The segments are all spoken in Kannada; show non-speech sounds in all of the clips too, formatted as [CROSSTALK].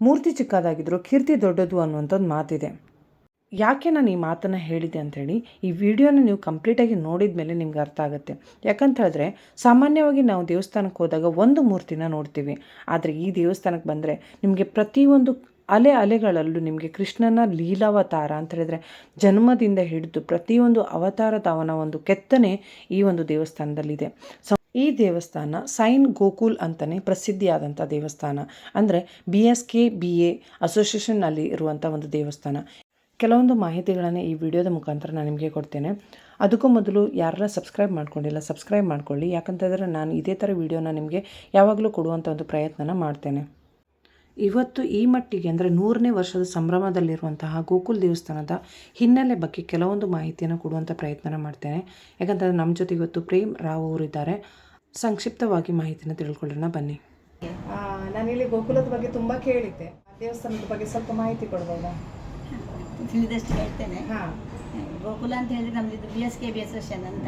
ಮೂರ್ತಿ ಚಿಕ್ಕದಾಗಿದ್ದರೂ ಕೀರ್ತಿ ದೊಡ್ಡದು ಅನ್ನುವಂಥದ್ದು ಮಾತಿದೆ. ಯಾಕೆ ನಾನು ಈ ಮಾತನ್ನು ಹೇಳಿದೆ ಅಂಥೇಳಿ, ಈ ವಿಡಿಯೋನ ನೀವು ಕಂಪ್ಲೀಟಾಗಿ ನೋಡಿದ ಮೇಲೆ ನಿಮ್ಗೆ ಅರ್ಥ ಆಗುತ್ತೆ. ಯಾಕಂತ ಹೇಳಿದ್ರೆ, ಸಾಮಾನ್ಯವಾಗಿ ನಾವು ದೇವಸ್ಥಾನಕ್ಕೆ ಹೋದಾಗ ಒಂದು ಮೂರ್ತಿನ ನೋಡ್ತೀವಿ. ಆದರೆ ಈ ದೇವಸ್ಥಾನಕ್ಕೆ ಬಂದರೆ ನಿಮಗೆ ಪ್ರತಿಯೊಂದು ಅಲೆ ಅಲೆಗಳಲ್ಲೂ ನಿಮಗೆ ಕೃಷ್ಣನ ಲೀಲಾವತಾರ ಅಂತ ಹೇಳಿದ್ರೆ, ಜನ್ಮದಿಂದ ಹಿಡಿದು ಪ್ರತಿಯೊಂದು ಅವತಾರದ ಅವನ ಒಂದು ಕೆತ್ತನೆ ಈ ಒಂದು ದೇವಸ್ಥಾನದಲ್ಲಿದೆ. ಈ ದೇವಸ್ಥಾನ ಸೈನ್ ಗೋಕುಲ್ ಅಂತಲೇ ಪ್ರಸಿದ್ಧಿಯಾದಂಥ ದೇವಸ್ಥಾನ. ಅಂದರೆ B S K B A ಅಸೋಸಿಯೇಷನ್ನಲ್ಲಿ ಇರುವಂಥ ಒಂದು ದೇವಸ್ಥಾನ. ಕೆಲವೊಂದು ಮಾಹಿತಿಗಳನ್ನು ಈ ವಿಡಿಯೋದ ಮುಖಾಂತರ ನಾನು ನಿಮಗೆ ಕೊಡ್ತೇನೆ. ಅದಕ್ಕೂ ಮೊದಲು ಯಾರೆಲ್ಲ ಸಬ್ಸ್ಕ್ರೈಬ್ ಮಾಡ್ಕೊಂಡಿಲ್ಲ, ಸಬ್ಸ್ಕ್ರೈಬ್ ಮಾಡ್ಕೊಳ್ಳಿ. ಯಾಕಂತಂದರೆ ನಾನು ಇದೇ ಥರ ವಿಡಿಯೋನ ನಿಮಗೆ ಯಾವಾಗಲೂ ಕೊಡುವಂಥ ಒಂದು ಪ್ರಯತ್ನನ ಮಾಡ್ತೇನೆ. ಇವತ್ತು ಈ ಮಟ್ಟಿಗೆ ಅಂದರೆ ನೂರನೇ ವರ್ಷದ ಸಂಭ್ರಮದಲ್ಲಿರುವಂತಹ ಗೋಕುಲ್ ದೇವಸ್ಥಾನದ ಹಿನ್ನೆಲೆ ಬಗ್ಗೆ ಕೆಲವೊಂದು ಮಾಹಿತಿಯನ್ನು ಕೊಡುವಂಥ ಪ್ರಯತ್ನ ಮಾಡ್ತೇನೆ. ಯಾಕಂತಂದರೆ ನಮ್ಮ ಜೊತೆ ಇವತ್ತು ಪ್ರೇಮ್ ರಾವ್ ಅವರಿದ್ದಾರೆ. ಸಂಕ್ಷಿಪ್ತವಾಗಿ ಮಾಹಿತಿನ ತಿಳ್ಕೊಳ್ಳೋಣ ಬನ್ನಿ. ನಾನಿಲ್ಲಿ ಗೋಕುಲದ ಬಗ್ಗೆ ತುಂಬ ಕೇಳಿದ್ದೆ. ದೇವಸ್ಥಾನದ ಬಗ್ಗೆ ಸ್ವಲ್ಪ ಮಾಹಿತಿ ಕೊಡ್ಬೋದಾ? ತಿಳಿದಷ್ಟು ಹೇಳ್ತೇನೆ. ಹಾಂ. ಗೋಕುಲ ಅಂತ ಹೇಳಿದ್ರೆ ನಮ್ದು ಇದು B S K B association ಅಂತ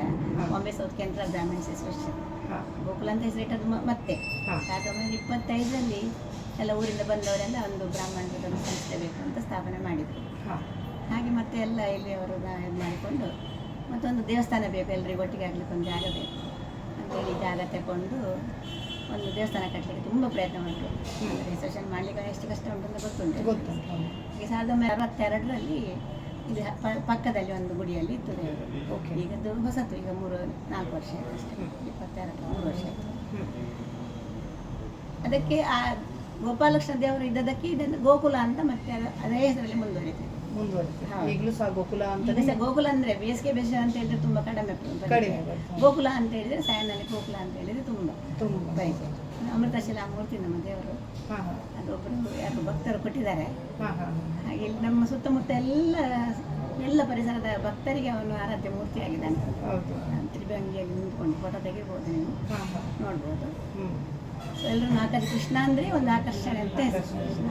ಬಾಂಬೆ ಸೌತ್ ಕೇಂದ್ರ ಗ್ರಾಮೀಣ ಅಸೋಸಿಯೇಷನ್ ಹಾಂ. ಗೋಕುಲ ಅಂತ ಹೆಸರಿಟ್ಟದ್ದು ಮತ್ತೆ. ಹಾ. ಸಾವಿರದ ಒಂಬೈನೂರ ಇಪ್ಪತ್ತೈದರಲ್ಲಿ ಎಲ್ಲ ಊರಿಂದ ಬಂದವರೆಲ್ಲ ಒಂದು ಬ್ರಾಹ್ಮಣದ ಒಂದು ಸಂಸ್ಥೆ ಬೇಕು ಅಂತ ಸ್ಥಾಪನೆ ಮಾಡಿದರು. ಹಾಂ. ಹಾಗೆ ಮತ್ತೆ ಎಲ್ಲ ಇಲ್ಲಿ ಅವರು ಇದು ಮಾಡಿಕೊಂಡು ಮತ್ತೊಂದು ದೇವಸ್ಥಾನ ಬೇಕು ಎಲ್ಲರಿಗೂ ಒಟ್ಟಿಗೆ ಆಗ್ಲಿಕ್ಕೆ ಒಂದು ಜಾಗ ಬೇಕು. ಅಂತೇಳಿ ಜಾಗ ತಗೊಂಡು ಒಂದು ದೇವಸ್ಥಾನ ಕಟ್ಟಲಿಕ್ಕೆ ತುಂಬ ಪ್ರಯತ್ನ ಮಾಡಿದ್ರು ಅಂದರೆ ರಿಸರ್ಷನ್ ಮಾಡಲಿಕ್ಕೆ ಎಷ್ಟು ಕಷ್ಟ ಉಂಟು ಅಂತ ಗೊತ್ತುಂಟು. ಈಗ ಸಾವಿರದ ಒಂಬೈನೂರ ಅರವತ್ತೆರಡರಲ್ಲಿ ಇದು ಪಕ್ಕದಲ್ಲಿ ಒಂದು ಗುಡಿಯಲ್ಲಿ ಇತ್ತು ಓಕೆ. ಈಗದ್ದು ಹೊಸತು ಈಗ ಮೂರು ನಾಲ್ಕು ವರ್ಷ ಆಯ್ತು ಅಷ್ಟೇ. ಇಪ್ಪತ್ತೆರಡು ಮೂರು ವರ್ಷ ಆಯ್ತು. ಅದಕ್ಕೆ ಆ ಗೋಪಾಲಕೃಷ್ಣ ದೇವರು ಇದ್ದದಕ್ಕೆ ಇದನ್ನು ಗೋಕುಲ ಅಂತ ಮತ್ತೆ ಅದ- ಅದೇ ಹೆಸರಲ್ಲಿ ಮುಂದುವರಿತು ಈಗಲೂ ಸಹ ಗೋಕುಲ ಅಂತ ಗೋಕುಲ ಅಂದ್ರೆ ಬೇಸಿಗೆ ಬೇಸ ಅಂತ ಹೇಳಿದ್ರೆ ತುಂಬಾ ಕಡಿಮೆ ಗೋಕುಲ ಅಂತ ಹೇಳಿದ್ರೆ ಸಾಯನಲ್ಲಿ ಗೋಕುಲ ಅಂತ ಹೇಳಿದ್ರೆ ತುಂಬಾ. ತುಂಬ. ಅಮೃತಶಿಲಾ ಮೂರ್ತಿ ನಮ್ಮ ದೇವರು. ಅದೊಬ್ಬರು ಯಾರು ಭಕ್ತರು ಕೊಟ್ಟಿದ್ದಾರೆ. ಹಾಗೆ ನಮ್ಮ ಸುತ್ತಮುತ್ತ ಎಲ್ಲ ಎಲ್ಲ ಪರಿಸರದ ಭಕ್ತರಿಗೆ ಅವನು ಆರಾಧ್ಯ ಮೂರ್ತಿಯಾಗಿದ್ದಾನೆ. ಹೌದು. ತ್ರಿಭಂಗಿಯಲ್ಲಿ ನಿಂತ್ಕೊಂಡು ಫೋಟೋ ತೆಗಿಬೋದು ನೀವು. ನೋಡ್ಬೋದು. ಸೊ ಎಲ್ಲರೂ ಆಕರ್ಷ ಕೃಷ್ಣ ಅಂದರೆ ಒಂದು ಆಕರ್ಷಣೆ ಅಂತ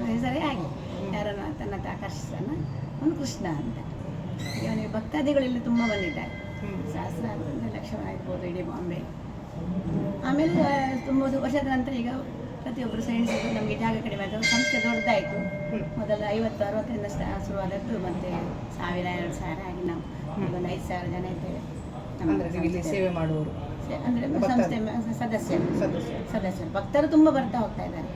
ಹೆಸರು. ಹಾಗೆ. ಯಾರನ್ನು ತನ್ನ ಆಕರ್ಷಿಸನ ಒಂದು ಕೃಷ್ಣ ಅಂತ. ಇವನಿಗೆ ಅವನಿಗೆ ತುಂಬಾ ಬಂದಿದ್ದಾರೆ ಸಹಸ್ರ ಸಹಸ್ರಾರು ಒಂದು ಲಕ್ಷ ಆಗ್ಬೋದು ಇಡೀ ಬಾಂಬೆ. ಆಮೇಲೆ ತುಂಬ ವರ್ಷದ ನಂತರ ಈಗ ಪ್ರತಿಯೊಬ್ಬರು ಸೈಣಿಸಿದ್ರು ನಮಗೆ ಜಾಗ ಕಡಿಮೆ ಆಯಿತು ಸಂಸ್ಥೆ ದೊಡ್ಡದಾಯಿತು. ಮೊದಲು ಐವತ್ತು ಅರವತ್ತರಿಂದ ಶುರುವಾದದ್ದು ಮತ್ತೆ ಸಾವಿರ ಎರಡು ಸಾವಿರ ಆಗಿ ನಾವು ಒಂದು ಐದು ಸಾವಿರ ಜನ ಇದ್ದೇವೆ. ನಮ್ಮ ಅಂದರೆ ಸಂಸ್ಥೆ. ಸೇವೆ ಮಾಡುವವರು. ಅಂದರೆ ಸಂಸ್ಥೆ ಸದಸ್ಯರು. ಸದಸ್ಯ ಸದಸ್ಯರು. ಭಕ್ತರು ತುಂಬ ಬರ್ತಾ ಹೋಗ್ತಾ ಇದ್ದಾರೆ.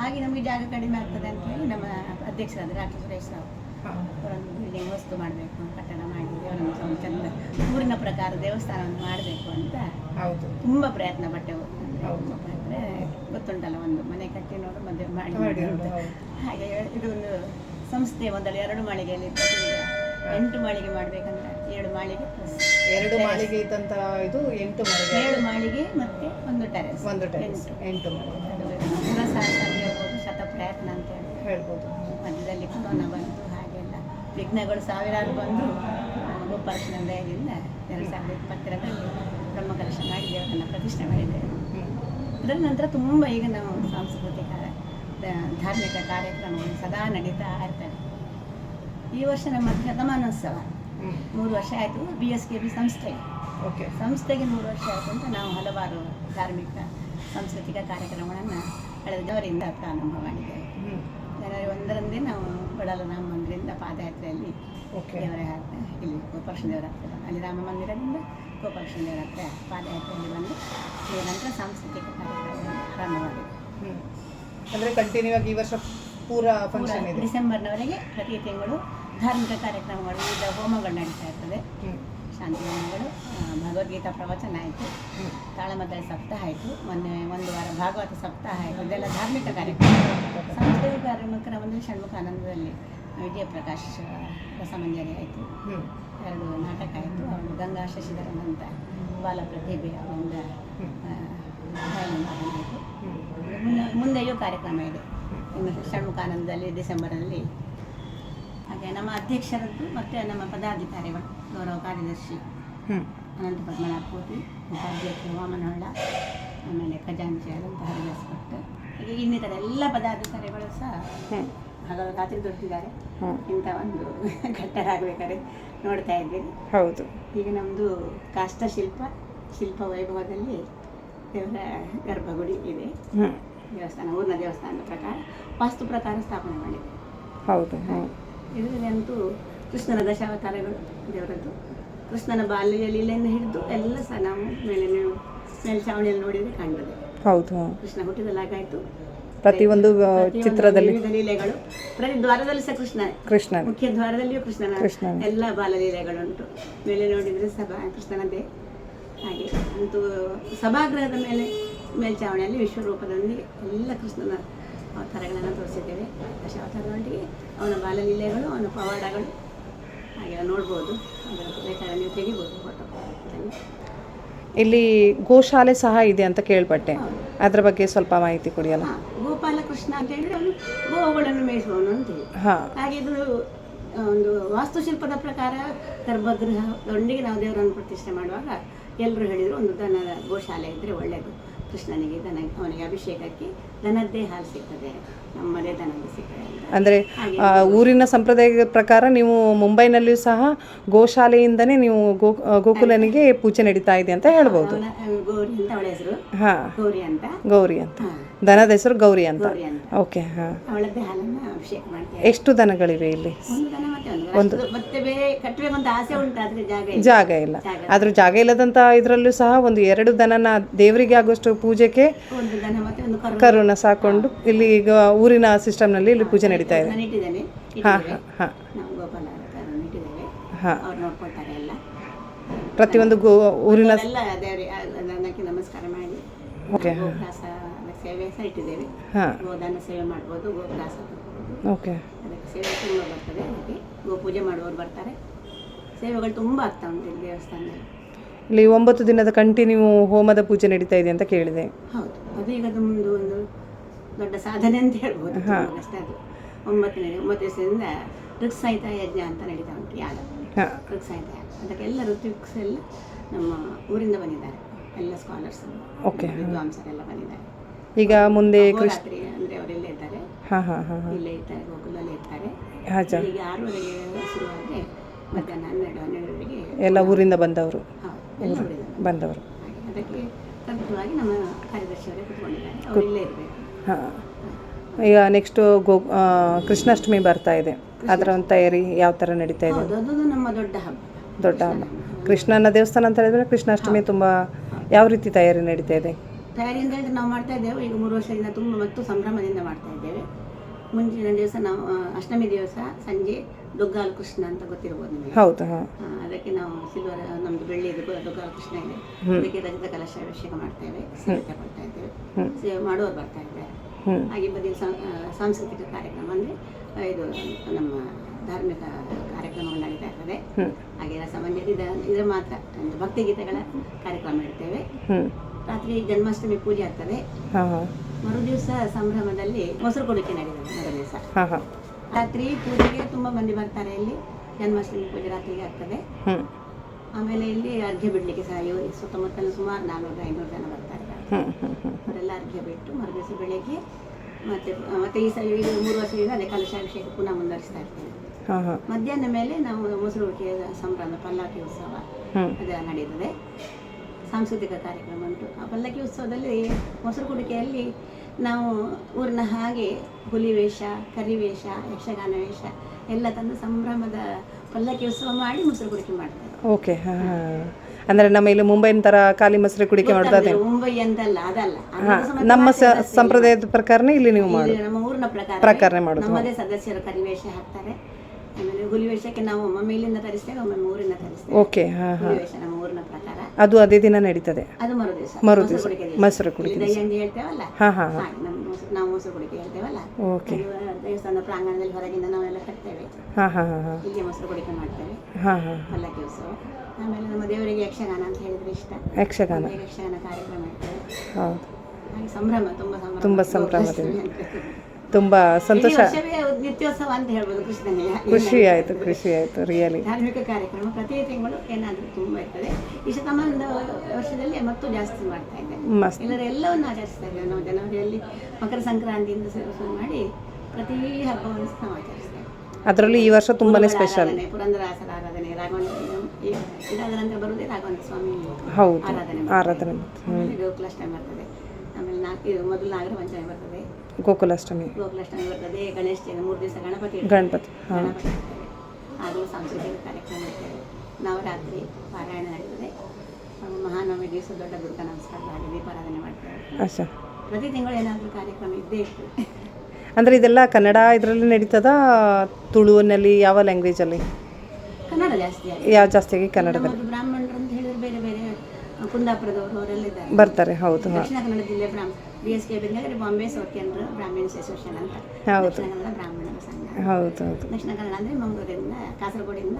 ಹಾಗೆ ನಮಗೆ ಜಾಗ ಕಡಿಮೆ ಆಗ್ತದೆ ಅಂತ ಹೇಳಿ ನಮ್ಮ ಅಧ್ಯಕ್ಷರಾದ ರಾಕೇಶ್ ಸುರೇಶ್ ರಾವ್. ಬಿಲ್ಡಿಂಗ್ ವಸ್ತು ಮಾಡಬೇಕು ಕಟ್ಟಡ ಮಾಡಿ ದೇವರನ್ನು ಚಂದ ಊರಿನ ಪ್ರಕಾರ ದೇವಸ್ಥಾನವನ್ನು ಮಾಡಬೇಕು ಅಂತ ಹೌದು. ತುಂಬ ಪ್ರಯತ್ನ ಪಟ್ಟೆವು. ಅಂದರೆ ಗೊತ್ತುಂಟಲ್ಲ ಒಂದು ಮನೆ ಕಟ್ಟಿ ನೋಡು ಮದುವೆ ಮಾಡಿ. ಹಾಗೆ ಇದು ಒಂದು ಸಂಸ್ಥೆ ಒಂದಲ್ಲಿ ಎರಡು ಮಾಳಿಗೆಯಲ್ಲಿ ಎಂಟು ಮಾಳಿಗೆ ಮಾಡಬೇಕಂತ ಏಳು ಮಾಳಿಗೆ ಎರಡು. ಮಾಳಿಗೆ ಇದ್ದಂಥ ಇದು ಎಂಟು ಮಾಳಿಗೆ. ಏಳು ಮಾಳಿಗೆ ಮತ್ತೆ ಒಂದು ಟೆರೆಸ್ ಒಂದು ಟೆರೆಸ್ ಎಂಟು ಮಾಳಿಗೆ. ವಿಘ್ನಗಳು ಸಾವಿರಾರು ಬಂದು ಗೋಪಾಲಕೃಷ್ಣ ದಯದಿಂದ ಎರಡು ಸಾವಿರದ ಇಪ್ಪತ್ತೆರಡರಲ್ಲಿ ಬ್ರಹ್ಮಕಲಶ ಮಾಡಿ ದೇವರನ್ನು ಪ್ರತಿಷ್ಠೆ ಮಾಡಿದ್ದೇವೆ ಅದರ ನಂತರ ತುಂಬ ಈಗ ನಾವು ಸಾಂಸ್ಕೃತಿಕ ಧಾರ್ಮಿಕ ಕಾರ್ಯಕ್ರಮಗಳು ಸದಾ ನಡೀತಾ ಇರ್ತವೆ. ಈ ವರ್ಷ ನಮ್ಮ ಶತಮಾನೋತ್ಸವ ಮೂರು ವರ್ಷ ಆಯಿತು ಬಿ ಎಸ್ ಕೆ ಬಿ ಸಂಸ್ಥೆ ಓಕೆ ಸಂಸ್ಥೆಗೆ ಮೂರು ವರ್ಷ ಆಯಿತು ಅಂತ ನಾವು ಹಲವಾರು ಧಾರ್ಮಿಕ ಸಾಂಸ್ಕೃತಿಕ ಕಾರ್ಯಕ್ರಮಗಳನ್ನು ಕಳೆದ ಜನವರಿಯಿಂದ ಪ್ರಾರಂಭ ಮಾಡಿದ್ದೇವೆ. ಜನವರಿ ಒಂದರಂದೇ ನಾವು ಬಡಲ ರಾಮ ಮಂದಿರದಿಂದ ಪಾದಯಾತ್ರೆಯಲ್ಲಿ ಓಕೆ ದೇವರ ಹತ್ರ ಇಲ್ಲಿ ಗೋಪಾಲಕೃಷ್ಣ ದೇವರ ಹತ್ರ ಅಲ್ಲಿ ರಾಮ ಮಂದಿರದಿಂದ ಗೋಪಾಲಕೃಷ್ಣ ದೇವರ ಹತ್ರ ಪಾದಯಾತ್ರೆಯಲ್ಲಿ ಬಂದು ನಂತರ ಸಾಂಸ್ಕೃತಿಕ ಕಾರ್ಯಕ್ರಮ ಆರಂಭ ಮಾಡಿದ್ವಿ ಹ್ಞೂ ಅಂದರೆ ಕಂಟಿನ್ಯೂ ಆಗಿ ಈ ವರ್ಷ ಪೂರಾ ಫಂಕ್ಷನ್ ಇದೆ. ಡಿಸೆಂಬರ್ನವರೆಗೆ ಪ್ರತಿ ತಿಂಗಳು ಧಾರ್ಮಿಕ ಕಾರ್ಯಕ್ರಮಗಳು ವಿವಿಧ ಹೋಮಗಳು ನಡೀತಾ ಇರ್ತದೆ ಶಾಂತಿ ಹೋಮಗಳು ಭಗವದ್ಗೀತಾ ಪ್ರವಚನ ಆಯಿತು. ತಾಳಮದ್ದಳ ಸಪ್ತಾಹ ಆಯಿತು. ಮೊನ್ನೆ ಒಂದು ವಾರ ಭಾಗವತ ಸಪ್ತಾಹ ಆಯಿತು. ಇದೆಲ್ಲ ಧಾರ್ಮಿಕ ಕಾರ್ಯಕ್ರಮ. ಸಾಂಸ್ಕೃತಿಕ ಕಾರ್ಯಕ್ರಮದಲ್ಲಿ ಷಣ್ಮುಖಾನಂದದಲ್ಲಿ ವಿಜಯ ಪ್ರಕಾಶ್ ರಸಮಂಜರಿ ಆಯಿತು. ಎರಡು ನಾಟಕ ಆಯಿತು. ಅವನು ಗಂಗಾ ಶಶಿಧರನ್ ಅಂತ ಬಾಲ ಪ್ರತಿಭೆ ಅವರಿಂದ ಆಯಿತು ಮುಂದೆ ಮುಂದೆಯೂ ಕಾರ್ಯಕ್ರಮ ಇದೆ. ಇನ್ನು ಷಣ್ಮುಖಾನಂದದಲ್ಲಿ ಡಿಸೆಂಬರಲ್ಲಿ. ಹಾಗೆ ನಮ್ಮ ಅಧ್ಯಕ್ಷರದ್ದು ಮತ್ತು ನಮ್ಮ ಪದಾಧಿಕಾರಿಗಳು ಗೌರವ ಕಾರ್ಯದರ್ಶಿ ಅನಂತ ಪದ್ಮನಾಭ ಕೋಟಿ ಉಪಾಧ್ಯಕ್ಷ ವಾಮನಹಳ್ಳ ಆಮೇಲೆ ಖಜಾಂಚಿ ಆದಂಥ ಹರಿದಾಸ್ ಭಟ್. ಹಾಗೆ ಇನ್ನಿತರ ಎಲ್ಲ ಪದಾಧಿಕಾರಿಗಳು ಸಹ ಹ್ಞೂ ಕಾತ್ರಿ ದೊಡ್ಡಿದ್ದಾರೆ ಇಂಥ ಒಂದು [LAUGHS] ಕಟ್ಟಡ ಆಗಬೇಕಾದ್ರೆ ನೋಡ್ತಾ ಇದ್ದೀನಿ. ಹೌದು. ಈಗ ನಮ್ಮದು ಕಾಷ್ಟಶಿಲ್ಪ ಶಿಲ್ಪ ವೈಭವದಲ್ಲಿ ದೇವರ ಗರ್ಭಗುಡಿ ಇದೆ. ದೇವಸ್ಥಾನ ಊರಿನ ದೇವಸ್ಥಾನದ ಪ್ರಕಾರ ವಾಸ್ತು ಪ್ರಕಾರ ಸ್ಥಾಪನೆ ಮಾಡಿದೆ. ಹೌದು ಹ್ಮ್. ಇದರಲ್ಲಿ ಅಂತೂ ಕೃಷ್ಣನ ದಶಾವತಾರಗಳು ದೇವರದ್ದು. ಕೃಷ್ಣನ ಬಾಲ್ಯ ಲೀಲೆಯಿಂದ ಹಿಡಿದು ಎಲ್ಲ ಸಹ ನಾವು ಮೇಲೆ ಮೇಲ್ಛಾವಣಿಯಲ್ಲಿ ನೋಡಿದರೆ ಕಾಣ್ತದೆ. ಹೌದು. ಕೃಷ್ಣ ಹುಟ್ಟಿದಲ್ಲಾಗಾಯ್ತು ಪ್ರತಿಯೊಂದು ಚಿತ್ರದಲ್ಲಿ. ಲೀಲೆಗಳು. ಪ್ರತಿ ದ್ವಾರದಲ್ಲಿ ಸಹ ಕೃಷ್ಣ ಕೃಷ್ಣ ಮುಖ್ಯ ದ್ವಾರದಲ್ಲಿಯೂ ಕೃಷ್ಣನ ಕೃಷ್ಣ ಎಲ್ಲ ಬಾಲಲೀಲೆಗಳುಂಟು. ಮೇಲೆ ನೋಡಿದರೆ ಸಭಾ ಕೃಷ್ಣನದೇ ಹಾಗೆ. ಅಂತೂ ಸಭಾಗೃಹದ ಮೇಲೆ ಮೇಲ್ಚಾವಣಿಯಲ್ಲಿ ವಿಶ್ವರೂಪದೊಂದಿಗೆ ಎಲ್ಲ ಕೃಷ್ಣನ ಅವತಾರಗಳನ್ನು ತೋರಿಸಿದ್ದೇವೆ. ದಶಾವತಾರದೊಂದಿಗೆ ಅವನ ಬಾಲಲೀಲೆಗಳು ಅವನ ಪವಾಡಗಳು ಹಾಗೆಲ್ಲ ನೋಡ್ಬೋದು. ಅದರ ಬೇಕಾದ್ರೆ ನೀವು ತೆಗಿಬೋದು ಫೋಟೋ ಇಲ್ಲಿ ಗೋಶಾಲೆ ಸಹ ಇದೆ ಅಂತ ಕೇಳ್ಪಟ್ಟೆ. ಅದ್ರ ಬಗ್ಗೆ ಸ್ವಲ್ಪ ಮಾಹಿತಿ ಕೊಡಿಯಲ್ಲ? ಗೋಪಾಲಕೃಷ್ಣ ಗೋಪಾಲ ಕೃಷ್ಣ ಅಂತ ಹೇಳಿದ್ರೆ ಅವನು ಗೋವುಗಳನ್ನು ಮೇಯಿಸುವವನು ಅಂತೇಳಿ ಹಾಗೆ ಇದು ಒಂದು ವಾಸ್ತುಶಿಲ್ಪದ ಪ್ರಕಾರ ಗರ್ಭಗೃಹದೊಂದಿಗೆ ನಾವು ದೇವರನ್ನು ಪ್ರತಿಷ್ಠೆ ಮಾಡುವಾಗ ಎಲ್ಲರೂ ಹೇಳಿದರು ಒಂದು ದನದ ಗೋಶಾಲೆ ಇದ್ದರೆ ಒಳ್ಳೆಯದು ಕೃಷ್ಣನಿಗೆ ದನ ಅವನಿಗೆ ಅಭಿಷೇಕಕ್ಕೆ ದನದ್ದೇ ಹಾಲು ಸಿಗ್ತದೆ ನಮ್ಮದೇ ದನದ್ದು ಸಿಗ್ತದೆ ಅಂತ. ಅಂದ್ರೆ ಊರಿನ ಸಂಪ್ರದಾಯದ ಪ್ರಕಾರ ನೀವು ಮುಂಬೈನಲ್ಲಿಯೂ ಸಹ ಗೋಶಾಲೆಯಿಂದನೇ ನೀವು ಗೋ ಗೋಕುಲನಿಗೆ ಪೂಜೆ ನಡೀತಾ ಇದೆ ಅಂತ ಹೇಳ್ಬೋದು. ಗೌರಿ ಅಂತ ಅವಳ ಹೆಸರು. ಹಾ. ಗೌರಿ ಅಂತ. ಗೌರಿ ಅಂತ. ದನದ ಹೆಸರು ಗೌರಿ ಅಂತ. ಗೌರಿ ಅಂತ. ಓಕೆ ಹಾಂ. ಅವಳದ್ದೇ ಹಾಲನ್ನು ಅಭಿಷೇಕ ಮಾಡ್ತೇವೆ ಎಷ್ಟು ದನಗಳಿವೆ ಇಲ್ಲಿ? ಒಂದು ದನ ಮತ್ತೆ ಒಂದು. ಅಷ್ಟು ಮತ್ತೆ ಬೇರೆ ಕಟ್ಟಬೇಕಂತ ಆಸೆ ಉಂಟು ಆದರೆ ಜಾಗ ಇಲ್ಲ. ಜಾಗ ಇಲ್ಲ. ಜಾಗ ಆದ್ರೂ ಜಾಗ ಇಲ್ಲದಂತ ಇದರಲ್ಲೂ ಸಹ ಒಂದು ಎರಡು ದನನ ದೇವರಿಗೆ ಆಗುವಷ್ಟು ಪೂಜೆಗೆ ಒಂದು ದನ ಮತ್ತೆ ಒಂದು ಕರು ಕರುನ ಸಾಕೊಂಡು ಇಲ್ಲಿ ಈಗ ಊರಿನ ಸಿಸ್ಟಮ್ನಲ್ಲಿ ಇಲ್ಲಿ ಪೂಜೆ ನಡೀತಾ ಇದೆ. ನಾನು ಇಟ್ಟಿದ್ದೇನೆ ಹಾಂ ಇಟ್ಟಿದ್ದೇವೆ. ಹಾ ನಾವು ಗೋಪಾಲ ಕರು ಇಟ್ಟಿದ್ದೇವೆ. ಹಾ. ಅವ್ರು ನೋಡ್ಕೊಳ್ತಾರೆ ಎಲ್ಲ. ಪ್ರತಿಯೊಂದು ಗೋ ಊರಿನ ಎಲ್ಲ ದೇವರಿಗೆ ಅದಕ್ಕೆ ನಮಸ್ಕಾರ ಮಾಡಿ. ಓಕೆ ಸೇವೆ ಸಹ ಇಟ್ಟಿದ್ದೇವೆ ಹಾ. ಗೋದಾನ ಸೇವೆ ಮಾಡ್ಬೋದು ಗೋಪ್ರಾಸ ಓಕೆ. ಅದಕ್ಕೆ ಸೇವೆ ತುಂಬ ಬರ್ತದೆ. ಅದಕ್ಕೆ ಗೋ ಪೂಜೆ ಮಾಡುವವರು ಬರ್ತಾರೆ. ಸೇವೆಗಳು ತುಂಬ ಆಗ್ತಾ ಉಂಟು ಇಲ್ಲಿ ದೇವಸ್ಥಾನದಲ್ಲಿ. ಇಲ್ಲಿ ಒಂಬತ್ತು ದಿನದ ಕಂಟಿನ್ಯೂ ಹೋಮದ ಪೂಜೆ ನಡೀತಾ ಇದೆ ಅಂತ ಕೇಳಿದೆ. ಹೌದು. ಅದು ಈಗ ಒಂದು ಒಂದು ದೊಡ್ಡ ಸಾಧನೆ ಅಂತ ಹೇಳ್ಬೋದು. ಅಷ್ಟೇ ಅದು. ಒಂಬತ್ತನೇ ಒಂಬತ್ತು ದಿವಸದಿಂದ ಋಕ್ಸಾಯಿತ ಯಜ್ಞ ಅಂತ ನಡೀತಾ ಉಂಟು ಯಾಗ. ಹಾ. ಋಕ್ಸಾಹಿತ ಯಾಗ. ಅದಕ್ಕೆಲ್ಲ ಋತ್ವಿಕ್ಸ್ ಎಲ್ಲ ನಮ್ಮ ಊರಿಂದ ಬಂದಿದ್ದಾರೆ. ಎಲ್ಲ ಸ್ಕಾಲರ್ಸ್ ಓಕೆ. ವಿದ್ವಾಂಸರೆಲ್ಲ ಬಂದಿದ್ದಾರೆ. ಈಗ ಮುಂದೆ ಕೃಷ್ಣ ಅಂದರೆ ಅವರೆಲ್ಲ ಇದ್ದಾರೆ. ಹಾ ಹಾ ಹಾ ಹಾ. ಇಲ್ಲೇ ಇರ್ತಾರೆ ಗೋಕುಲಲ್ಲೇ ಇರ್ತಾರೆ ಹಾಜ ಬೆಳಿಗ್ಗೆ ಆರೂವರೆಗೆ ಶುರುವಾದರೆ ಮಧ್ಯಾಹ್ನ ಹನ್ನೆರಡು ಹನ್ನೆರಡುವರೆಗೆ ಎಲ್ಲ ಊರಿಂದ ಬಂದವರು. ಎಲ್ಲ ಊರಿಂದ ಬಂದವರು. ಅದಕ್ಕೆ ತದ್ಭವಾಗಿ ನಮ್ಮ ಕಾರ್ಯದರ್ಶಿಯವರೇ ಕೂತ್ಕೊಂಡಿದ್ದಾರೆ. ಅವರು ಇಲ್ಲೇ ಇರಬೇಕು. ಹಾ. ಈಗ ನೆಕ್ಸ್ಟು ಗೋ ಕೃಷ್ಣಾಷ್ಟಮಿ ಬರ್ತಾ ಇದೆ. ಅದರ ಒಂದು ತಯಾರಿ ಯಾವ ಥರ ನಡೀತಾ ಇದೆ? ಹೌದು ಅದೊಂದು ನಮ್ಮ ದೊಡ್ಡ ಹಬ್ಬ. ದೊಡ್ಡ ಹಬ್ಬ. ಕೃಷ್ಣನ ದೇವಸ್ಥಾನ ಅಂತ ಹೇಳಿದ್ರೆ ಕೃಷ್ಣಾಷ್ಟಮಿ ತುಂಬ ಯಾವ ರೀತಿ ತಯಾರಿ ನಡೀತಾ ಇದೆ? ತಯಾರಿ ಅಂತ ನಾವು ಮಾಡ್ತಾ ಇದ್ದೇವೆ. ಈಗ ಮೂರು ವರ್ಷದಿಂದ ತುಂಬ ಮತ್ತು ಸಂಭ್ರಮದಿಂದ ಮಾಡ್ತಾ ಇದ್ದೇವೆ. ಮುಂಚಿನ ದಿವಸ ನಾವು ಅಷ್ಟಮಿ ದಿವಸ ಸಂಜೆ ಡೊಗ್ಗಾಲು ಕೃಷ್ಣ ಅಂತ ಗೊತ್ತಿರ್ಬೋದು ನಿಮಗೆ? ಹೌದು ಅದಕ್ಕೆ ನಾವು ಸಿಲ್ವರ್ ನಮ್ದು ಬೆಳ್ಳಿ ಡೊಗ್ಗಾಲು ಕೃಷ್ಣ ಇದೆ. ಅದಕ್ಕೆ ರಜತ ಕಲಶ ಅಭಿಷೇಕ ಮಾಡ್ತೇವೆ ಸೇವೆ ತಗೊಳ್ತಾ ಇದ್ದೇವೆ. ಸೇವೆ ಮಾಡುವವರು ಬರ್ತಾ ಇದ್ದಾರೆ. ಹಾಗೆ ಬದಿಯ ಸಂ- ಸಾಂಸ್ಕೃತಿಕ ಕಾರ್ಯಕ್ರಮ ಅಂದ್ರೆ ಇದು ನಮ್ಮ ಧಾರ್ಮಿಕ ಕಾರ್ಯಕ್ರಮಗಳು ನಡೀತಾ ಇರ್ತದೆ. ಹಾಗೆ ರಸಮಂಜರಿ ಇದ ಇದರ ಮಾತ್ರ ಒಂದು ಭಕ್ತಿಗೀತೆಗಳ ಕಾರ್ಯಕ್ರಮ ಇಡ್ತೇವೆ. ರಾತ್ರಿ ಜನ್ಮಾಷ್ಟಮಿ ಪೂಜೆ ಆಗ್ತದೆ. ಮರುದಿವಸ ಹಾಂ. ಮರು ದಿವಸ ಸಂಭ್ರಮದಲ್ಲಿ ಮೊಸರು ಕೊಡಲಿಕ್ಕೆ ನಡೆಯುತ್ತೆ ಹಾಂ ರಾತ್ರಿ ಪೂಜೆಗೆ ತುಂಬಾ ಮಂದಿ ಬರ್ತಾರೆ ಇಲ್ಲಿ. ಜನ್ಮಾಷ್ಟಮಿ ಪೂಜೆ ರಾತ್ರಿಗೆ ಆಗ್ತದೆ. ಆಮೇಲೆ ಇಲ್ಲಿ ಅರ್ಘ್ಯ ಬಿಡ್ಲಿಕ್ಕೆ ಸಹ ಇವರು ಸುತ್ತಮುತ್ತಲು ಸುಮಾರು ನಾನ್ನೂರು ಐನೂರು ಜನ ಬರ್ತಾರೆ. ಅವರೆಲ್ಲ ಅರ್ಘ್ಯ ಬಿಟ್ಟು ಮರುದಿವಸ ಬೆಳಗ್ಗೆ ಮತ್ತೆ ಮತ್ತೆ ಈ ಸಲ ಈಗ ಮೂರು ವರ್ಷದಿಂದ ಅದೇ ಕಲಶಾಭಿಷೇಕ ಪುನಃ ಮುಂದುವರಿಸ್ತಾ ಇರ್ತೇನೆ ಮಧ್ಯಾಹ್ನ ಮೇಲೆ ನಾವು ಮೊಸರು ಸಂಭ್ರಮ ಪಲ್ಲಾಕಿ ಉತ್ಸವ ಅದೆಲ್ಲ ಅದು ನಡೀತದೆ ಸಾಂಸ್ಕೃತಿಕ ಕಾರ್ಯಕ್ರಮ ಉಂಟು. ಆ ಪಲ್ಲಕ್ಕಿ ಉತ್ಸವದಲ್ಲಿ ಮೊಸರು ಕುಡಿಕೆಯಲ್ಲಿ ನಾವು ಊರಿನ ಹಾಗೆ ಹುಲಿ ವೇಷ ಕರಿ ವೇಷ ಯಕ್ಷಗಾನ ವೇಷ ಎಲ್ಲ ತಂದು ಸಂಭ್ರಮದ ಪಲ್ಲಕ್ಕಿ ಉತ್ಸವ ಮಾಡಿ ಮೊಸರು ಕುಡಿಕೆ ಮಾಡ್ತೇವೆ ಓಕೆ ಹಾಂ ನಮ್ಮ ಇಲ್ಲಿ ಮುಂಬೈನ ತರ ಖಾಲಿ ಮೊಸರು ಕುಡಿಕೆ ಮಾಡ್ತಾ ಮುಂಬೈ ಅಂತಲ್ಲ ಅದಲ್ಲ. ನಮ್ಮ. ಸಂಪ್ರದಾಯದ ಪ್ರಕಾರನೇ ಇಲ್ಲಿ ನೀವು ಮಾಡಿ ನಮ್ಮ ಊರಿನ ಪ್ರಕಾರ ಪ್ರಕಾರನೇ ಮಾಡೋದು. ನಮ್ಮದೇ ಸದಸ್ಯರು ಕರಿವೇಷ ಹಾಕ್ತಾರೆ. ಆಮೇಲೆ ಹುಲಿ ವೇಷಕ್ಕೆ ನಾವು ಒಮ್ಮೆ ಇಲ್ಲಿಂದ ತರಿಸ್ತೇವೆ ಒಮ್ಮೆ ಊರಿಂದ ತರಿಸ್ತೇವೆ. ಓಕೆ ಹಾಂ ಹಾಂ ಹುಲಿ ವೇಷ ನಮ್ಮ ಊರಿನ ಪ್ರಕಾರ ಅದು ಅದೇ ದಿನ ನಡೀತದೆ. ಅದು ಮರು ದಿವಸ ಮರು ಮೊಸರು ದಿವಸ. ಮೊಸರು ಕುಡಿಕೆ ಇಲ್ಲಿ ದಯ್ಯಂದಿ ಹೇಳ್ತೇವಲ್ಲ? ಹಾಂ ಹಾಂ ಹಾಂ. ಹಾಗೆ ನಮ್ಮ ಮೊಸರು ನಾವು ಮೊಸರು ಕುಡಿಕೆ ಹೇಳ್ತೇವಲ್ಲ? ಓಕೆ. ಅದು ದೇವಸ್ಥಾನದ ಪ್ರಾಂಗಣದಲ್ಲಿ ಹೊರಗಿಂದ ನಾವೆಲ್ಲ ಕಟ್ತೇವೆ. ಹಾಂ ಹಾಂ ಹಾಂ ಹಾಂ. ಇಲ್ಲಿ ಮೊಸರು ಕುಡಿಕೆ ಮಾಡ್ತೇವೆ. ಹಾಂ ಹಾಂ ಪಲ್ಲಕ್ಕಿ ಉತ್ಸವ. ಆಮೇಲೆ ನಮ್ಮ ದೇವರಿಗೆ ಯಕ್ಷಗಾನ ಅಂತ ಹೇಳಿದ್ರೆ ಇಷ್ಟ. ಯಕ್ಷಗಾನ. ಯಕ್ಷಗಾನ ಕಾರ್ಯಕ್ರಮ ಇರ್ತೇವೆ ಹೌದು. ಹಾಗೆ ಸಂಭ್ರಮ ತುಂಬಾ ಸಂಭ್ರಮ. ತುಂಬ ಸಂಭ್ರಮದಿಂದ. [LAUGHS] ಗೋಕುಲಾಷ್ಟಮಿ ಅಂತ. ತುಂಬ ಸಂತೋಷ. ನಿತ್ಯೋತ್ಸವ ಅಂತ ಹೇಳ್ಬೋದು ಕೃಷ್ಣನಿಗೆ. ಖುಷಿ ಆಯಿತು ಖುಷಿ ಆಯಿತು ರಿಯಲಿ ಧಾರ್ಮಿಕ ಕಾರ್ಯಕ್ರಮ ಪ್ರತಿ ತಿಂಗಳು ಏನಾದರೂ ತುಂಬ ಇರ್ತದೆ. ಈ ಶತಮಾನದ ವರ್ಷದಲ್ಲಿ ಮತ್ತು ಜಾಸ್ತಿ ಮಾಡ್ತಾ ಇದ್ದೇವೆ ಮಸ್ತ್. ಎಲ್ಲರೂ ಎಲ್ಲವನ್ನು ಆಚರಿಸ್ತಾ ಇದ್ದೇವೆ ನಾವು ಜನವರಿಯಲ್ಲಿ ಮಕರ ಸಂಕ್ರಾಂತಿಯಿಂದ ಶುರು ಮಾಡಿ ಪ್ರತಿ ಹಬ್ಬವನ್ನು ನಾವು ಆಚರಿಸ್ತೇವೆ ಅದರಲ್ಲಿ ಈ ವರ್ಷ ತುಂಬಾನೇ ಸ್ಪೆಷಲ್ ಪುರಂದರಾಸರ ಆರಾಧನೆ ರಾಘವೇಂದ್ರ ಈ- ಇದಾದ ನಂತರ ಬರುವುದೇ ರಾಘವೇಂದ್ರ ಸ್ವಾಮಿ ಹೌದು ಆರಾಧನೆ ಆರಾಧನೆ ಗೋಕುಲಾಷ್ಟಮಿ ಬರ್ತದೆ. ಆಮೇಲೆ ನಾಲ್ಕು ಮೊದಲು ನಾಗರ ಪಂಚಮಿ ಬರ್ತದೆ. ಗೋಕುಲಾಷ್ಟಮಿ. ಗೋಕುಲಾಷ್ಟಮಿ ಬರ್ತದೆ ಗಣೇಶ ಚತುರ್ಥಿ ಮೂರು ದಿವಸ ಗಣಪತಿ ಅಂದ್ರೆ ಗಣಪತಿ ಹಾಂ. ಗಣಪತಿ. ಹಾಗೂ ಸಾಂಸ್ಕೃತಿಕ ಕಾರ್ಯಕ್ರಮ ಇರ್ತೇವೆ ನವರಾತ್ರಿ ಪಾರಾಯಣ ನಡೀತದೆ. ಹಾಗೂ ಮಹಾನವಮಿ ದಿವಸ ದೊಡ್ಡ ದುರ್ಗ ನಮಸ್ಕಾರ ಮಾಡಿ ದೀಪಾರಾಧನೆ ಮಾಡ್ತೇವೆ. ಅಚ್ಚಾ. ಪ್ರತಿ ತಿಂಗಳು ಏನಾದರೂ ಕಾರ್ಯಕ್ರಮ ಇದ್ದೇ ಇರ್ತದೆ. ಅಂದರೆ ಇದೆಲ್ಲ ಕನ್ನಡ ಇದರಲ್ಲಿ ನಡೀತದ ತುಳುವಿನಲ್ಲಿ ಯಾವ ಲ್ಯಾಂಗ್ವೇಜಲ್ಲಿ ಕನ್ನಡ ಜಾಸ್ತಿ ಆಗಿದೆ. ಯಾವ ಜಾಸ್ತಿಯಾಗಿ ಕನ್ನಡದಲ್ಲಿ? ನಮ್ಮದು ಅಂತ ಹೇಳಿದ್ರೆ ಬೇರೆ ಬೇರೆ ಆ, ಕುಂದಾಪುರದವರು ಅವರೆಲ್ಲ ಬರ್ತಾರೆ ಹೌದು ದಕ್ಷಿಣ ಕನ್ನಡ ಜಿಲ್ಲೆ ಬ್ರಾಹ್ಮ B S K Bengaluru Bombay south ಕೇಂದ್ರ ಬ್ರಾಹ್ಮಿಣ್ಸ್ ಅಸೋಸಿಯೇಷನ್ ಅಂತ. ಹೌದು. ದಕ್ಷಿಣ ಕನ್ನಡ ಬ್ರಾಹ್ಮಣರ ಸಂಘ. ಹೌದು ಹೌದು. ದಕ್ಷಿಣ ಕನ್ನಡ ಅಂದರೆ ಮಂಗಳೂರಿಂದ ಕಾಸರಗೋಡಿಂದ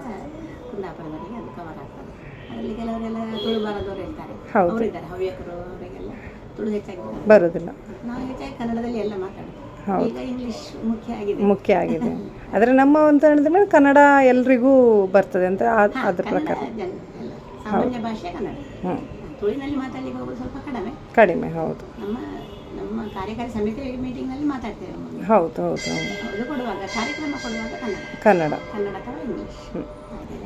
ಕುಂದಾಪುರದವರೆಗೆ ಅದು ಕವರ್ ಆಗ್ತದೆ. ಅದರಲ್ಲಿ ಕೆಲವರೆಲ್ಲ ತುಳು ಬಾರದವರು ಇರ್ತಾರೆ ಹೌದು. ಅವರಿದ್ದಾರೆ ಹವ್ಯಕರು ಅವರಿಗೆಲ್ಲ. ತುಳು ಹೆಚ್ಚಾಗಿ ಬರೋದು. ಬರೋದಿಲ್ಲ. ನಾವು ಹೆಚ್ಚಾಗಿ ಕನ್ನಡದಲ್ಲಿ ಎಲ್ಲ ಮಾತಾಡೋದು ಹೌದು. ಈಗ ಇಂಗ್ಲಿಷ್ ಮುಖ್ಯ ಆಗಿದೆ. ಮುಖ್ಯ ಆಗಿದೆ. [LAUGHS] ಆದರೆ ನಮ್ಮ ಅಂತ ಹೇಳಿದ್ರೆ ಕನ್ನಡ ಎಲ್ರಿಗೂ ಬರ್ತದೆ ಅಂತ ಅದ್ರ ಪ್ರಕಾರ. ಜನ ಸಾಮಾನ್ಯ ಭಾಷೆ ಕನ್ನಡ. ಹ್ಞೂ ತುಳಿನಲ್ಲಿ ಮಾತಾಡ್ಲಿಕ್ಕೆ ಹೋಗೋದು ಸ್ವಲ್ಪ ಕಡಿಮೆ. ಕಡಿಮೆ ಹೌದು. ನಮ್ಮ ನಮ್ಮ ಕಾರ್ಯಕಾರಿ ಸಮಿತಿ ಮೀಟಿಂಗ್ನಲ್ಲಿ ಮಾತಾಡ್ತೇವೆ. ಹೌದು ಹೌದು ಹೌದು. ಅದು ಕೊಡುವಾಗ ಕಾರ್ಯಕ್ರಮ ಕೊಡುವಾಗ ಕನ್ನಡ. ಕನ್ನಡ. ಕನ್ನಡ ಅಥವಾ ಇಂಗ್ಲಿಷ್. ಹಾಗೆಲ್ಲ.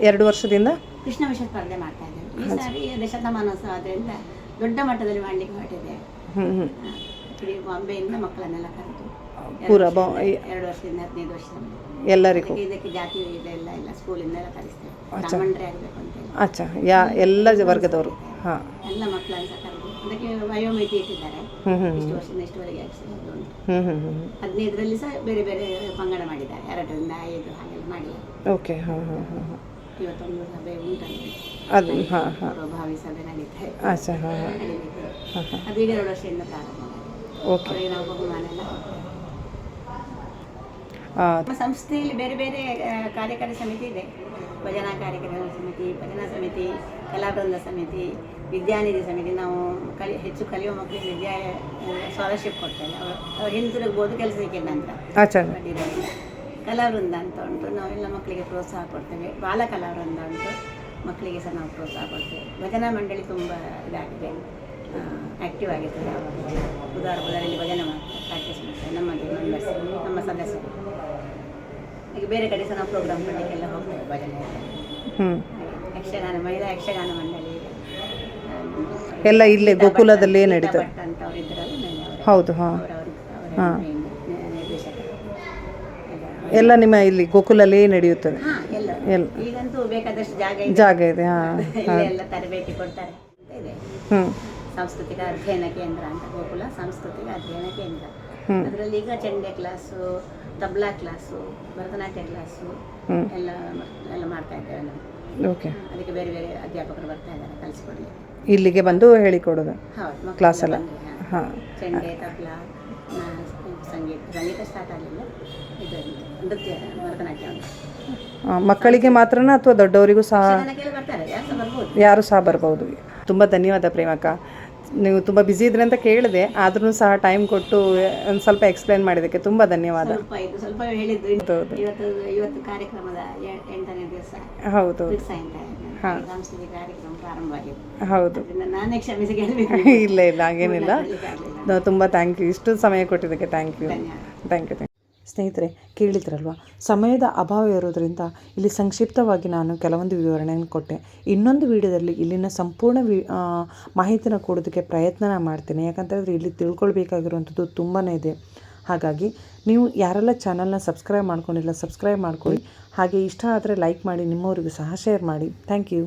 ಎರಡು ವರ್ಷದಿಂದ? ಕೃಷ್ಣ ವಿಷಯ ಸ್ಪರ್ಧೆ ಮಾಡ್ತಾ ಇದ್ದೇವೆ ಈ ಸಾರಿ ದಶತಮಾನೋತ್ಸವ ಆದ್ದರಿಂದ ದೊಡ್ಡ ಮಟ್ಟದಲ್ಲಿ ಮಾಡಲಿಕ್ಕೆ ಹೊರಟಿದ್ದೇವೆ. ಹ್ಞೂ ಹ್ಞೂ. ಇಡೀ ಬಾಂಬೆಯಿಂದ ಮಕ್ಕಳನ್ನೆಲ್ಲ ಕರೆದು. ಪೂರ ಬಾ ಎರಡು ವರ್ಷದಿಂದ ಹದಿನೈದು ವರ್ಷ ಎಲ್ಲರಿಗೂ. ಇದಕ್ಕೆ ಜಾತಿ ಇದೆಲ್ಲ ಇಲ್ಲ ಸ್ಕೂಲಿಂದ ಎಲ್ಲ ಕಲಿಸ್ತಾರೆ ಬ್ರಾಹ್ಮಣರೇ ಆಗಬೇಕು ಅಂತ ಅಚ್ಚಾ. ಯಾ ಎಲ್ಲ ವರ್ಗದವರು. ಹಾಂ. ಎಲ್ಲ ಮಕ್ಕಳನ್ನು ಕರೆದು ಅದಕ್ಕೆ ವಯೋಮಿತಿ ಇಟ್ಟಿದ್ದಾರೆ. ಇಷ್ಟು ವರ್ಷದಿಂದ ಇಷ್ಟುವರೆಗೆ ಹ್ಞೂ ಹ್ಞೂ ಹದಿನೈದರಲ್ಲಿ ಸಹ ಬೇರೆ ಬೇರೆ ಪಂಗಡ ಮಾಡಿದ್ದಾರೆ. ಎರಡರಿಂದ ಐದು ಹಾಗೆಲ್ಲ ಮಾಡಿ. ಓಕೆ. ಹಾಂ ಹಾಂ ಹಾಂ ಹಾಂ. ಇವತ್ತೊಂದು ಸಭೆ ಉಂಟಲ್ಲಿ ಅದು ಹಾಂ ಹಾಂ. ಭಾವಿ ಸಭೆ ನಡೀತಾ ಅಚ್ಚಾ ಹಾಂ ಹಾಂ. ಹಾಂ ಅದು ಈಗ ಎರಡು ವರ್ಷದಿಂದ ಪ್ರಾರಂಭ ಓಕೆ. ನಾವು ಬಹುಮಾನ ಎಲ್ಲ ಸಂಸ್ಥೆಯಲ್ಲಿ ಬೇರೆ ಬೇರೆ ಕಾರ್ಯಕಾರಿ ಸಮಿತಿ ಇದೆ. ಭಜನಾ ಕಾರ್ಯಕ್ರಮ ಸಮಿತಿ ಭಜನಾ ಸಮಿತಿ ಕಲಾವೃಂದ ಸಮಿತಿ ವಿದ್ಯಾನಿಧಿ ಸಮಿತಿ. ನಾವು ಕಲಿ ಹೆಚ್ಚು ಕಲಿಯುವ ಮಕ್ಕಳಿಗೆ ವಿದ್ಯಾ ಸ್ಕಾಲರ್ಶಿಪ್ ಕೊಡ್ತೇವೆ. ಅವರು ಅವ್ರು ಹಿಂತಿರುಗ್ಬೋದು ಕೆಲಸಕ್ಕೆ ನಂತರ. ಅಂತ ಕಲಾವೃಂದ ಅಂತ ಉಂಟು. ನಾವೆಲ್ಲ ಮಕ್ಕಳಿಗೆ ಪ್ರೋತ್ಸಾಹ ಕೊಡ್ತೇವೆ. ಬಾಲ ಕಲಾವೃಂದ ಉಂಟು. ಮಕ್ಕಳಿಗೆ ಸಹ ನಾವು ಪ್ರೋತ್ಸಾಹ ಕೊಡ್ತೇವೆ. ಭಜನಾ ಮಂಡಳಿ ತುಂಬ ಇದಾಗಿದೆ. ಆ್ಯಕ್ಟಿವ್ ಆಗಿರ್ತದೆ. ಯಾವಾಗ ಬುಧವಾರ ಬುಧವಾರಲ್ಲಿ ಭಜನೆ ಮಾಡ್ತಾರೆ. ಪ್ರಾಕ್ಟೀಸ್ ಮಾಡ್ತೇವೆ ನಮ್ಮದೇ ಮೆಂಬರ್ಸ್ ನಮ್ಮ ಸದಸ್ಯರು. ಈಗ ಬೇರೆ ಕಡೆ ಸಹ ನಾವು ಪ್ರೋಗ್ರಾಮ್ ಮಾಡಲಿಕ್ಕೆಲ್ಲ ಹೋಗ್ತೇವೆ ಭಜನೆ ಎಲ್ಲ. ಹ್ಞೂ ಹಾಗೆ ಯಕ್ಷಗಾನ ಮಹಿಳಾ ಯಕ್ಷಗಾನ ಮಂಡಳಿ ಎಲ್ಲ ಇಲ್ಲೇ ಗೋಕುಲದಲ್ಲಿ ನಡೀತದೆ. ಅಂತ ಅವ್ರು ಇದ್ರಲ್ಲ ಹೌದು ಹಾಂ. ಹಾಂ. ಎಲ್ಲ ನಿಮ್ಮ ಇಲ್ಲಿ ಗೋಕುಲಲ್ಲಿ ನಡೆಯುತ್ತದೆ. ಎಲ್ಲ. ಈಗಂತೂ ಬೇಕಾದಷ್ಟು ಜಾಗ ಇದೆ. ಜಾಗ ಇದೆ ಹಾಂ [LAUGHS] ಎಲ್ಲ ತರಬೇತಿ ಕೊಡ್ತಾರೆ. ಹ್ಞೂ ಸಾಂಸ್ಕೃತಿಕ ಅಧ್ಯಯನ ಕೇಂದ್ರ ಅಂತ ಗೋಕುಲ ಸಾಂಸ್ಕೃತಿಕ ಅಧ್ಯಯನ ಕೇಂದ್ರ. ಅದರಲ್ಲಿ ಈಗ ಚಂಡೆ class tabla class Bharatanatyam class. ಎಲ್ಲ ಎಲ್ಲ ಮಾಡ್ತಾ ಇದ್ದೇವೆ ನಾವು. ಓಕೆ. ಅದಕ್ಕೆ ಬೇರೆ ಬೇರೆ ಅಧ್ಯಾಪಕರು ಬರ್ತಾ ಇದ್ದಾರೆ ಕಲಿಸ್ಕೊಡ್ಲಿಕ್ಕೆ ಇಲ್ಲಿಗೆ ಬಂದು ಹೇಳಿಕೊಡೋದು ಹೌದು ಕ್ಲಾಸ್ ಎಲ್ಲ. ಹಾ. ಚೆಂಡೆ ತಬ್ಲಾ ಸಂಗೀತ ಸಂಗೀತ ಸ್ಟಾರ್ಟ್ ಆಗಲಿಲ್ಲ. ಇದು ನೃತ್ಯ ಭರತನಾಟ್ಯ ಮಕ್ಕಳಿಗೆ ಮಾತ್ರನಾ ಅಥವಾ ದೊಡ್ಡವರಿಗೂ ಸಹ ಯಾರು ಸಹ ಬರ್ಬೋದು? ತುಂಬ ಧನ್ಯವಾದ ಪ್ರೇಮಕ್ಕ. ನೀವು ತುಂಬ ಬ್ಯುಸಿ ಇದ್ರಿ ಅಂತ ಕೇಳಿದೆ ಆದ್ರೂ ಸಹ ಟೈಮ್ ಕೊಟ್ಟು ಒಂದು ಸ್ವಲ್ಪ ಎಕ್ಸ್ಪ್ಲೈನ್ ಮಾಡಿದ್ದಕ್ಕೆ ತುಂಬ ಧನ್ಯವಾದ. ಸ್ವಲ್ಪ ಇದು ಸ್ವಲ್ಪ ಹೇಳಿದ್ದು ಹೌದು. ಇವತ್ತು ಇವತ್ತು ಕಾರ್ಯಕ್ರಮದ ಎ- ಎಂಟನೇ ದಿವಸ. ಹೌದು ಕಾರ್ಯಕ್ರಮ ಪ್ರಾರಂಭ ಆಗಿದೆ ಹೌದು. ಅದರಿಂದ ನಾನೇ ಕ್ಷಮಿಸಿ ಕೇಳಬೇಕು. [LAUGHS] ಇಲ್ಲ ಇಲ್ಲ ಹಾಗೇನಿಲ್ಲ. ನಾವು ತುಂಬ ಥ್ಯಾಂಕ್ ಯು ಇಷ್ಟು ಸಮಯ ಕೊಟ್ಟಿದ್ದಕ್ಕೆ thank you thank you thank ಸ್ನೇಹಿತರೆ, ಕೇಳಿದ್ರಲ್ವಾ? ಸಮಯದ ಅಭಾವ ಇರೋದ್ರಿಂದ ಇಲ್ಲಿ ಸಂಕ್ಷಿಪ್ತವಾಗಿ ನಾನು ಕೆಲವೊಂದು ವಿವರಣೆಯನ್ನು ಕೊಟ್ಟೆ. ಇನ್ನೊಂದು ವಿಡಿಯೋದಲ್ಲಿ ಇಲ್ಲಿನ ಸಂಪೂರ್ಣ ವಿ ಮಾಹಿತಿನ ಕೊಡೋದಕ್ಕೆ ಪ್ರಯತ್ನ ಮಾಡ್ತೇನೆ. ಯಾಕಂತಂದರೆ ಇಲ್ಲಿ ತಿಳ್ಕೊಳ್ಬೇಕಾಗಿರುವಂಥದ್ದು ತುಂಬಾ ಇದೆ. ಹಾಗಾಗಿ ನೀವು ಯಾರೆಲ್ಲ ಚಾನಲ್ನ ಸಬ್ಸ್ಕ್ರೈಬ್ ಮಾಡ್ಕೊಂಡಿಲ್ಲ, ಸಬ್ಸ್ಕ್ರೈಬ್ ಮಾಡ್ಕೊಳ್ಳಿ. ಹಾಗೆ ಇಷ್ಟ ಆದರೆ ಲೈಕ್ ಮಾಡಿ, ನಿಮ್ಮವರಿಗೂ ಸಹ ಶೇರ್ ಮಾಡಿ. Thank you.